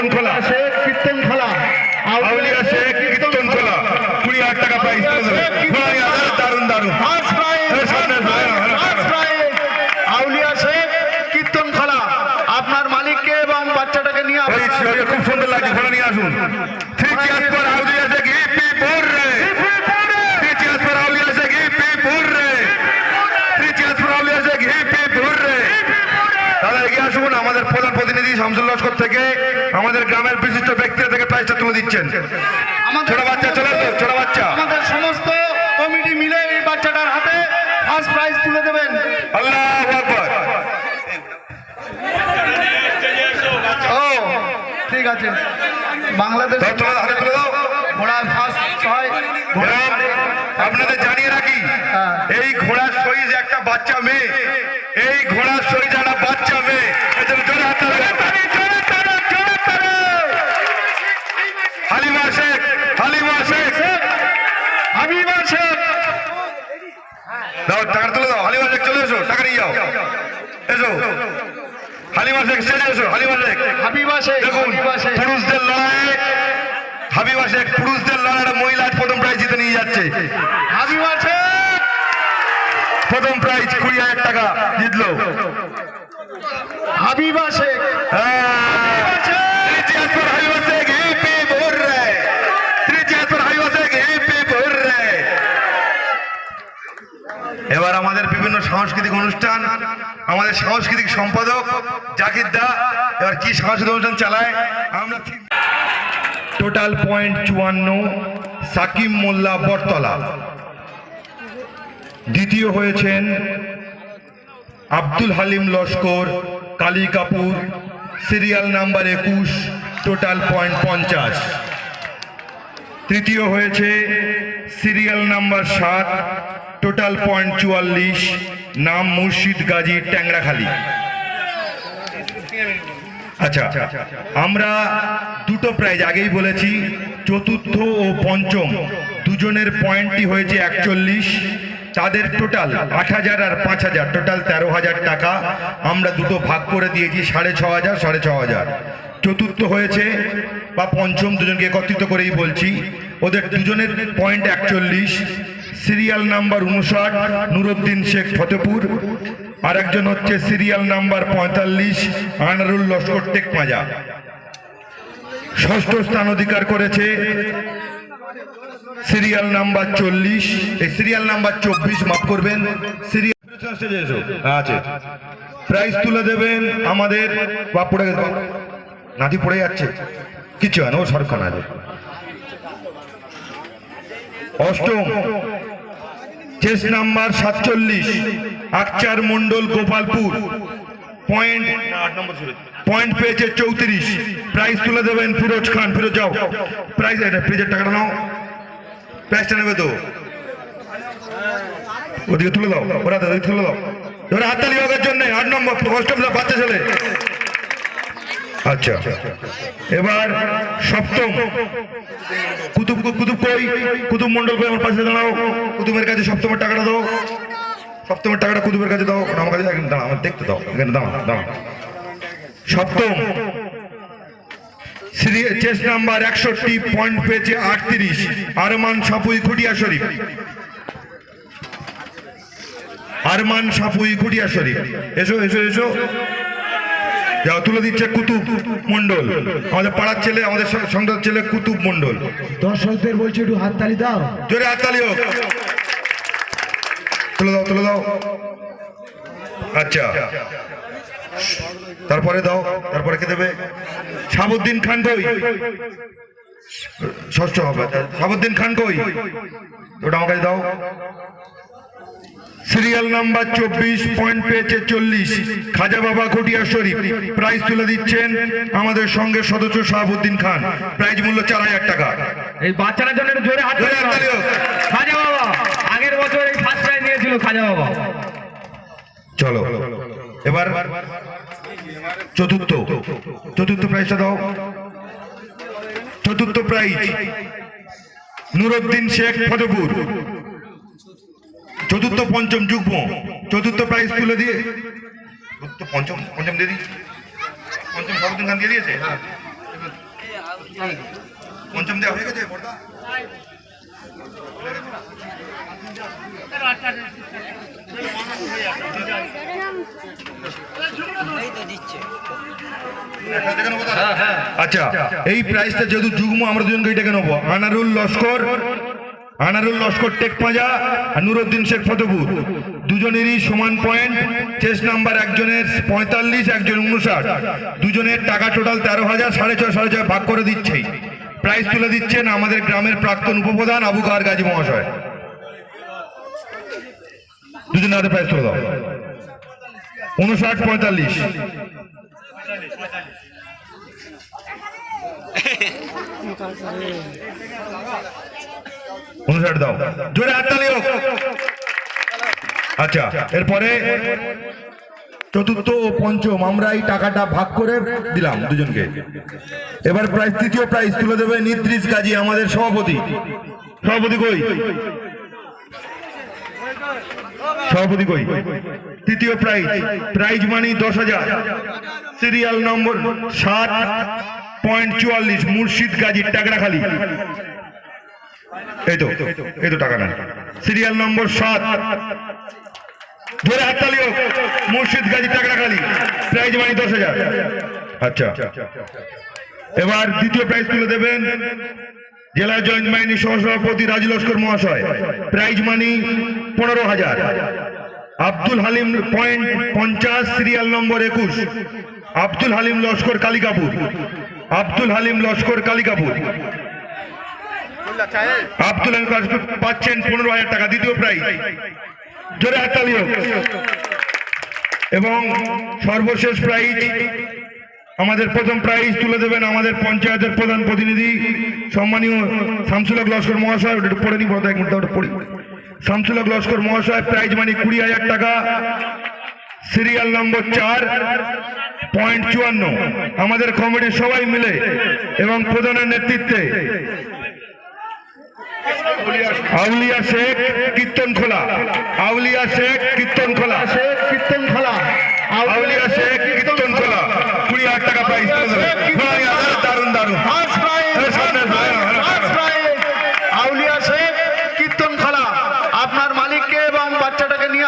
কীর্তন খোলা। কীর্তন খোলা। আউলিয়া শেখ কীর্তন খোলা। কুড়ি হাজার টাকা প্রাইস দারুণ প্রাইজ এই সামনে, হ্যাঁ, হ্যাঁ, আউলিয়া শেখ কীর্তন খোলা। আপনার মালিককে এবং বাচ্চাটাকে নিয়ে খুব সুন্দর লাগছে ঘোড়া নিয়ে আসুন। Three cheers for Auliya Sheikh hip hip hurray three cheers for Auliya Sheikh hip hip hurray three cheers for Auliya Sheikh hip hip hurray দাদা এগিয়ে আসুন আমাদের প্রধান প্রতিনিধি শামসুল লস্কর থেকে আমাদের গ্রামের বিশিষ্ট ব্যক্তিরা থেকে প্রাইজটা তুলে দিচ্ছেন। ছোট বাচ্চা চলে আসো ছোট বাচ্চা। আমাদের সমস্ত কমিটি মিলে এই বাচ্চাটার হাতে ফার্স্ট প্রাইজ তুলে দেবেন। আল্লাহ আকবর। ও ঠিক আছে। বাংলাদেশ দাও, হাতে তুলে দাও। ঘোড়ার ফার্স্ট হয়। এরম আপনাদের জানিয়ে রাখি। এই ঘোড়ার সইজ একটা বাচ্চা মেয়ে এই ঘোড়ার সইজ একটা বাচ্চা মেয়ে। এদের জোরে হাত। হালিমা শেখ হালিমা শেখ হাবিবা শেখ দাও টাকা তুলে দাও হালিমা শেখ চলে এসো টাকা নিয়ে যাও। এসো। হালিমা শেখ স্টেজে এসো হালিমা শেখ হাবিবা শেখ দেখুন পুরুষদের লড়াই হাবিবাসে পুরুষদের লড়াইয়ে মহিলার প্রথম প্রাইজ জিতে নিয়ে যাচ্ছে। হাবিবা প্রথম প্রাইজ কুড়ি হাজার টাকা জিতলো। হাবিবা হ্যাঁ, শেখ এবার আমাদের বিভিন্ন সাংস্কৃতিক অনুষ্ঠান আমাদের সাংস্কৃতিক সম্পাদক জাকির দা এবার কি সাংস্কৃতিক অনুষ্ঠান চালায় আমরা ঠিক টোটাল পয়েন্ট চুয়ান্ন, সাকিব মোল্লা বটতলা। দ্বিতীয় হয়েছেন আব্দুল হালিম লস্কর, কালী কাপুর, সিরিয়াল নাম্বার একুশ টোটাল পয়েন্ট পঞ্চাশ। তৃতীয় হয়েছে সিরিয়াল নাম্বার সাত টোটাল পয়েন্ট চুয়াল্লিশ, নাম মুর্শিদ গাজী ট্যাংরাখালী। আচ্ছা আমরা দুটো প্রাইজ আগেই বলেছি, চতুর্থ ও পঞ্চম। দুজনের পয়েন্টই হয়েছে একচল্লিশ। তাদের টোটাল আট হাজার আর পাঁচ হাজার। টোটাল তেরো হাজার টাকা। আমরা দুটো ভাগ করে দিয়েছি, সাড়ে ছ হাজার, সাড়ে ছ হাজার। চতুর্থ হয়েছে বা পঞ্চম দুজনকে একত্রিত করেই বলছি। ওদের দুজনের পয়েন্ট একচল্লিশ। সিরিয়াল নাম্বার উনষাট নুরুদ্দিন শেখ ফতেপুর। আর একজন হচ্ছে সিরিয়াল নাম্বার পঁয়তাল্লিশ আনারুল লস্কর টেক মাজা। ষষ্ঠ স্থান অধিকার করেছে সিরিয়াল নাম্বার চল্লিশ। এই সিরিয়াল নাম্বার চব্বিশ মাফ করবেন সিরিয়াল আছে। প্রাইজ তুলে দেবেন আমাদের বা পড়ে গেছে নাতি পড়ে যাচ্ছে। কিছু হয় না ও সরকার আছে অষ্টম। চেস নাম্বার সাতচল্লিশ আকচার মন্ডল গোপালপুর। পয়েন্ট পয়েন্ট পেয়েছে চৌত্রিশ। প্রাইজ তুলে দেবেন ফিরোজ খান। ফিরোজ যাও। প্রাইজ এটা প্রাইজের টাকাটা নাও। প্রাইজটা নেবে তো। ওদিকে তুলে দাও। ওরা তুলে দাও। এবারে হাততালি হোকের জন্য আট নম্বর অষ্টম বাচ্চা ছেলে। আচ্ছা। এবার সপ্তম। কুতুব কুতুব কই? কুতুব মন্ডল কই? আমার পাশে দাঁড়াও। কুতুবের কাছে সপ্তমের টাকাটা দাও। সপ্তমের টাকাটা কুতুবের কাছে দাও। আমার কাছে দাঁড়া আমার দেখতে দাও। এখানে দাঁড়া দাঁড়া সপ্তম। Number point Arman Sharif. Arman Sapui Khutia Sharif. এসো এসো এসো। যাও তুলে দিচ্ছে কুতুব মন্ডল আমাদের পাড়ার ছেলে আমাদের সংসার ছেলে কুতুব মন্ডল দর্শকদের বলছি একটু হাততালি দাও। জোরে হাততালি হোক। তুলে দাও তুলে দাও। আচ্ছা। তারপরে দাও তারপরে কে দেবে? সাবুদ্দিন খান কই? ষষ্ঠ হবে। সাবুদ্দিন খান কই? ওটা আমার কাছে দাও। সিরিয়াল নাম্বার চব্বিশ পয়েন্ট পেয়েছে চল্লিশ। খাজা বাবা খটিয়া শরীফ। প্রাইজ তুলে দিচ্ছেন আমাদের সঙ্গে সদস্য শাহাবুদ্দিন খান। প্রাইজ মূল্য চার হাজার টাকা। এই বাচ্চাটার জন্য জোরে হাত খাজা বাবা আগের বছর এই ফার্স্ট প্রাইজ নিয়েছিল খাজা বাবা। চলো। এবার চতুর্থ। চতুর্থ প্রাইজটা দাও। চতুর্থ প্রাইজ নুরুদ্দিন শেখ ফতেপুর চতুর্থ পঞ্চম যুগ্ম চতুর্থ প্রাইজ তুলে দিয়ে। চতুর্থ পঞ্চম পঞ্চম দিয়ে দিই পঞ্চম সবদিন গান দিয়ে দিয়েছে? হ্যাঁ। পঞ্চম দেওয়া হয়ে গেছে বর্দা আচ্ছা এই প্রাইসটা যেহেতু যুগ্ম আমরা দুজনকে এটাকে নেব। আনারুল লস্কর আনারুল লস্কর টেক পাঁজা আর নুরুদ্দিন শেখ ফতেপুর। দুজনেরই সমান পয়েন্ট চেস্ট নাম্বার একজনের পঁয়তাল্লিশ, একজন উনষাট। দুজনের টাকা টোটাল তেরো হাজার, সাড়ে ছয় সাড়ে ছয় ভাগ করে দিচ্ছে। প্রাইজ তুলে দিচ্ছেন আমাদের গ্রামের প্রাক্তন উপপ্রধান আবু কার গাজী মহাশয়। দুজনের হাতে প্রাইজ তুলে দাও। উনষাট, পঁয়তাল্লিশ। উনষাট দাও। জোরে হাততালি হোক। আচ্ছা এরপরে চতুর্থ ও পঞ্চম, আমরা এই টাকাটা ভাগ করে দিলাম দুজনকে। এবার প্রাইজ তৃতীয় প্রাইজ তুলে দেবে নিদ্রিস গাজী আমাদের সভাপতি। সভাপতি কই? সভাপতি কই? তৃতীয় প্রাইজ প্রাইজ মানি দশ হাজার। সিরিয়াল নম্বর সাত পয়েন্ট চুয়াল্লিশ, মুর্শিদ গাজী টাকরাখালী। এই তো টাকা নেন সিরিয়াল নম্বর সাত। ধরে হাততালি হোক মুর্শিদ গাজী টাকরাখালী প্রাইজ মানি দশ হাজার। আচ্ছা। এবার দ্বিতীয় প্রাইজ তুলে দেবেন জেলা জয়েন্ট বাহিনী সহসভাপতি রাজু লস্কর মহাশয়। প্রাইজ মানি পনেরো হাজার। আব্দুল হালিম পয়েন্ট পঞ্চাশ, সিরিয়াল নম্বর একুশ। আব্দুল হালিম লস্কর কালিকাপুর। আব্দুল হালিম লস্কর কালিকাপুর। আব্দুল পাচ্ছেন পনেরো হাজার টাকা দ্বিতীয় প্রাইজ জোরে হাততালি এবং সর্বশেষ প্রাইজ আমাদের প্রথম প্রাইজ তুলে দেবেন আমাদের পঞ্চায়েতের প্রধান প্রতিনিধি সম্মানীয় শামসুলক লস্কর মহাশয়, ওটা পড়ে নি এক মিনিট ওটা পড়ি। শামসুলক লস্কর মহাশয় প্রাইজ মানে কুড়ি হাজার টাকা। সিরিয়াল নম্বর চার পয়েন্ট চুয়ান্ন। আমাদের কমিটির সবাই মিলে এবং প্রধানের নেতৃত্বে আউলিয়া শেখ কীর্তন খোলা আউলিয়া শেখ কীর্তন খোলা শেখ কীর্তন খোলা আউলিয়া শেখ কীর্তন খোলা কুড়ি হাজার টাকা প্রাইজ দারুণ দারুণ আউলিয়া শেখ কীর্তন খোলা আপনার মালিককে এবং বাচ্চাটাকে নিয়ে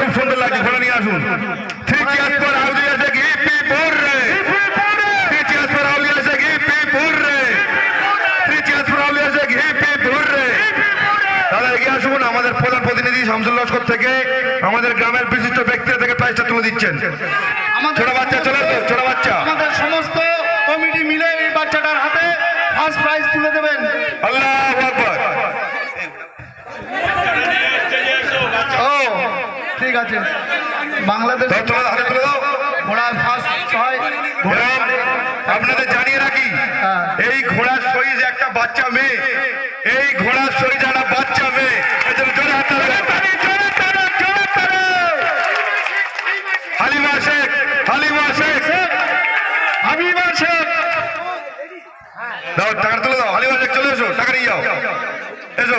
খুব সুন্দর লাগছে ঘোড়া নিয়ে আসুন। ঠিক আছে আউলিয়া শেখ হিপি পুর রে ঠিক আছে পর আউলিয়া শেখ হিপি পুর রে ঠিক আছে পর আউলিয়া শেখ হিপি পুর রে দাদা এগিয়ে আসুন আমাদের প্রধান প্রতিনিধি শামসুল লস্কর থেকে আমাদের গ্রামের বিশিষ্ট ব্যক্তিরা থেকে প্রাইজটা তুলে দিচ্ছেন। ছোট বাচ্চা চলে তো ছোট বাচ্চা। আমাদের সমস্ত কমিটি মিলে এই বাচ্চাটার হাতে ফার্স্ট প্রাইজ তুলে দেবেন। আল্লাহ আকবর। ও ঠিক আছে। বাংলাদেশ তুলে হাতে তুলে দাও। ঘোড়া ফার্স্ট হয় ঘোড়া আপনাদের জানিয়ে রাখি হ্যাঁ। এই ঘোড়ার সইজ একটা বাচ্চা মেয়ে। এই ঘোড়ার সইজ একটা বাচ্চা মেয়ে। জন্য জোরে হাত তালি দাও। হালিমা শেখ হালিমা শেখ হাবিবা শেখ দাও টাকা তুলে দাও হালিমা শেখ চলে এসো টাকা নিয়ে যাও এসো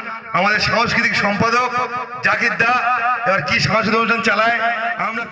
আমাদের সাংস্কৃতিক সম্পাদক জাকির দা এবার কি সাংস্কৃতিক অনুষ্ঠান চালায়? আমরা